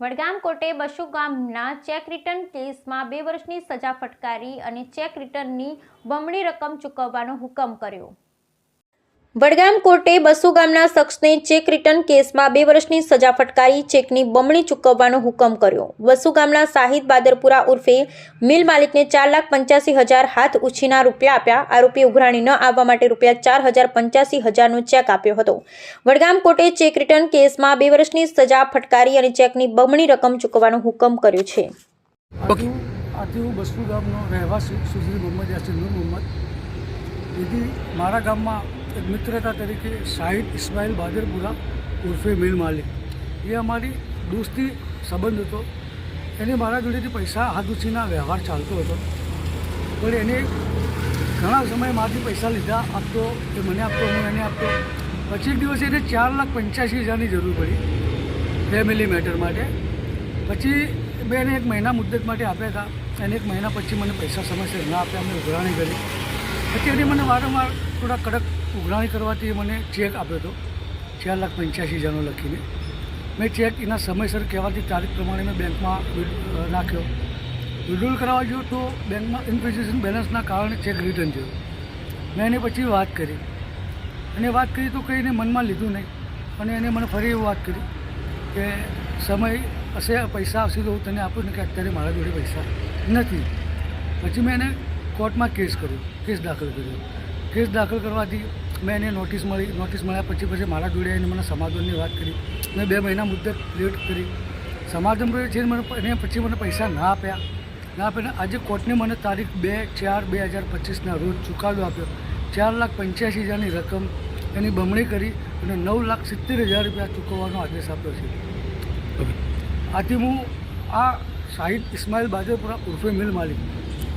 વડગામ કોર્ટે ગામના cheque return કેસમાં બે વર્ષની સજા ફટકારી અને ચેક રિટર્નની બમણી રકમ ચૂકવવાનો હુકમ કર્યો. વડગામ કોર્ટે બસો ગામના શખ્સને ચેક રિટર્ન કેસમાં બે વર્ષની સજા ફટકારી ચેકની બમણી ચૂકવવાનો હુકમ કર્યો. બસુ ગામના શાહિદ બાદરપુરા ઉર્ફે મિલ માલિકને ચાર લાખ પંચ્યાસી હજાર હાથ ઉછીના રૂપિયા આપ્યા. આરોપી ઉઘરાણી ન આવવા માટે રૂપિયા ચાર હજાર પંચ્યાસી હજારનો ચેક આપ્યો હતો. વડગામ કોર્ટે ચેક રિટર્ન કેસમાં બે વર્ષની સજા ફટકારી અને ચેકની બમણી રકમ ચૂકવવાનો હુકમ કર્યો છે. આથી હું આથી ગામનો રહેવાસી સુધીર મોહમ્મદ યાસીર નૂર મોહમ્મદ. મારા ગામમાં મિત્રતા તરીકે શાહિદ ઇસ્માઇલ બાદરપુરા ઉર્ફે મીર માલિક. એ અમારી દોસ્તી સંબંધ હતો. એને મારા જોડેથી પૈસા હાથુસીના વ્યવહાર ચાલતો હતો. પણ એને ઘણા સમય મારાથી પૈસા લીધા આપતો કે મને આપતો, હું એને આપતો. પછી એક દિવસે એને ચાર લાખ પંચ્યાસી હજારની જરૂર પડી ફેમિલી મેટર માટે. પછી મેં એને એક મહિના મુદ્દત માટે આપ્યા હતા. અને એક મહિના પછી મને પૈસા સમયસર ના આપ્યા મેં ઉઘરાણી કરી. પછી એને મને વારંવાર થોડા કડક ઉઘરાણી કરવાથી મને ચેક આપ્યો હતો. ચાર લાખ પંચ્યાસી હજારનો લખીને. મેં ચેક એના સમયસર કહેવાથી તારીખ પ્રમાણે મેં બેંકમાં નાખ્યો વિડ્રોલ કરાવવા ગયો તો બેંકમાં ઇનફિઝિશન બેલેન્સના કારણે ચેક રિટર્ન થયો. મેં એને પછી વાત કરી. અને વાત કરી તો કંઈ એને મનમાં લીધું નહીં. અને એને મને ફરી એવું વાત કરી કે સમય હશે, પૈસા આવશે તો હું તને આપું ને કે અત્યારે મારા જોડે પૈસા નથી. પછી મેં એને કોર્ટમાં કેસ કર્યો, કેસ દાખલ કર્યો. કેસ દાખલ કરવાથી મેં એને નોટિસ મળી નોટિસ મળ્યા પછી પછી મારા જોડે એને મને સમાધાનની વાત કરી. મેં બે મહિના મુદ્દત લેટ કરી. સમાધાન છે મને એને પછી મને પૈસા ના આપ્યા. ના આપ્યા આજે કોર્ટને મને તારીખ બે ચાર બે હજાર પચીસના રોજ ચુકાદો આપ્યો. ચાર લાખ પંચ્યાસી હજારની રકમ એની બમણી કરી અને નવ લાખ સિત્તેર હજાર રૂપિયા ચૂકવવાનો આદેશ આપ્યો છે. આથી હું આ શાહિદ ઇસ્માઇલ બાદરપુરા ઉર્ફે મિલ માલિક.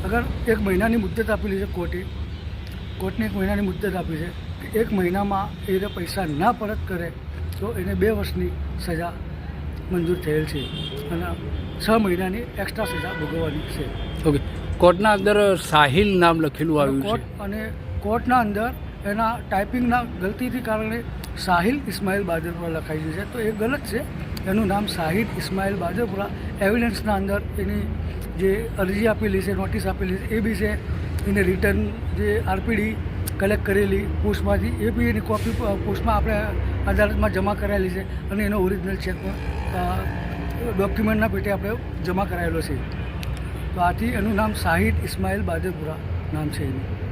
અગર એક મહિનાની મુદ્દત આપેલી છે કોર્ટે કોર્ટને એક મહિનાની મુદ્દત આપી છે કે એક મહિનામાં એ પૈસા ના પરત કરે તો એને બે વર્ષની સજા મંજૂર થયેલ છે અને છ મહિનાની એક્સ્ટ્રા સજા ભોગવવાની છે. ઓકે. કોર્ટના અંદર સાહિલ નામ લખેલું આવ્યું કોર્ટ અને કોર્ટના અંદર એના ટાઈપિંગના ગલતીથી કારણે સાહિલ ઇસ્માઇલ બાદરપુરા લખાઈ છે. તો એ ગલત છે. એનું નામ સાહિદ ઇસ્માઇલ બાદરપુરા એવિડન્સના અંદર એની જે અરજી આપેલી છે નોટિસ આપેલી છે એ બી છે. એને રિટર્ન જે આરપીડી કલેક્ટ કરેલી પોસ્ટમાંથી એ બી એની કોપી પોસ્ટમાં આપણે અદાલતમાં જમા કરાયેલી છે અને એનો ઓરિજિનલ ચેક પણ ડોક્યુમેન્ટના પેટે આપણે જમા કરાયેલો છે. તો આથી એનું નામ શાહિદ ઇસ્માઇલ બાદેપુરા નામ છે એનું.